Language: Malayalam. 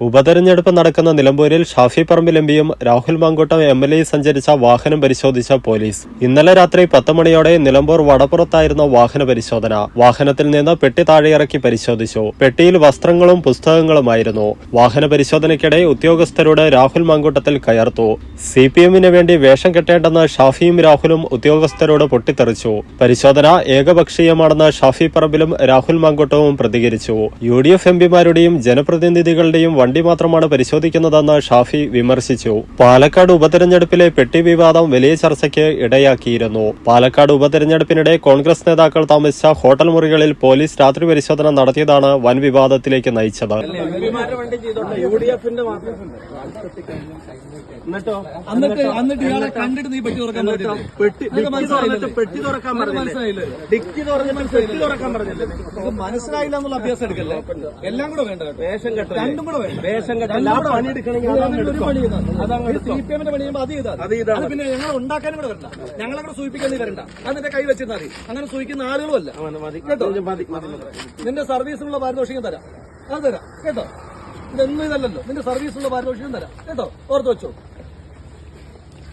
ഉപതെരഞ്ഞെടുപ്പ് നടക്കുന്ന നിലമ്പൂരിൽ Shafi Parambil എംപിയും Rahul Mankoottam M L A സഞ്ചരിച്ച വാഹനം പരിശോധിച്ച പോലീസ്. ഇന്നലെ രാത്രി പത്ത് മണിയോടെ നിലമ്പൂർ വടപ്പുറത്തായിരുന്ന വാഹന പരിശോധന. വാഹനത്തിൽ നിന്ന് പെട്ടി താഴെയിറക്കി പരിശോധിച്ചു. പെട്ടിയിൽ വസ്ത്രങ്ങളും പുസ്തകങ്ങളുമായിരുന്നു. വാഹന പരിശോധനയ്ക്കിടെ ഉദ്യോഗസ്ഥരോട് രാഹുൽ മാങ്കൂട്ടത്തിൽ കയർത്തു. സി പി എമ്മിന് വേണ്ടി വേഷം കെട്ടേണ്ടെന്ന് ഷാഫിയും രാഹുലും ഉദ്യോഗസ്ഥരോട് പൊട്ടിത്തെറിച്ചു. പരിശോധന ഏകപക്ഷീയമാണെന്ന് ഷാഫി പറമ്പിലും രാഹുൽ മാങ്കൂട്ടവും പ്രതികരിച്ചു. യു ഡി എഫ് എംപിമാരുടെയും ജനപ്രതിനിധികളുടെയും വണ്ടി മാത്രമാണ് പരിശോധിക്കുന്നതെന്ന് ഷാഫി വിമർശിച്ചു. പാലക്കാട് ഉപതെരഞ്ഞെടുപ്പിലെ പെട്ടി വിവാദം വലിയ ചർച്ചയ്ക്ക് ഇടയാക്കിയിരുന്നു. പാലക്കാട് ഉപതെരഞ്ഞെടുപ്പിനിടെ കോൺഗ്രസ് നേതാക്കൾ താമസിച്ച ഹോട്ടൽ മുറികളിൽ പോലീസ് രാത്രി പരിശോധന നടത്തിയതാണ് വൻ വിവാദത്തിലേക്ക് നയിച്ചത്. മനസ്സിലായില്ലേ? ഡിക്കി തുറന്നിട്ട് പെട്ടി തുറക്കാൻ പറഞ്ഞില്ലേ? ഇത് മനസ്സിലായില്ല എന്നുള്ള അഭ്യാസം എടുക്കല്ലേ? എല്ലാം കൂടെ വേണ്ട കേട്ടോ. വേഷം കെട്ടോ. രണ്ടും കൂടെ വേണ്ട. വേഷം കെട്ടല്ല ആ പണി എടുക്കണമെങ്കിൽ അതങ്ങ് ഒരു എടുത്തോ. പണി ചെയ്താൽ അതങ്ങ് സി എടുത്തോ. പി എമ്മിന്റെ അത് പിന്നെ ഞങ്ങൾ ഉണ്ടാക്കാനും കൂടെ വരണ്ട. ഞങ്ങളങ്ങനെ കൂടെ സൂചിപ്പിക്കാൻ നീ വരണ്ട അതിന്റെ കൈ വെച്ചിരുന്നാൽ മതി. അങ്ങനെ സൂചിക്കുന്ന ആളുകളുമല്ല കേട്ടോ? നിന്റെ സർവീസിനുള്ള പാരിതോഷികം തരാം. അത് തരാം. കേട്ടോ? ഇതൊന്നും ഇതല്ലല്ലോ. നിന്റെ സർവീസിനുള്ള പാരിതോഷികം തരാം. കേട്ടോ? ഓർത്ത് വെച്ചോ.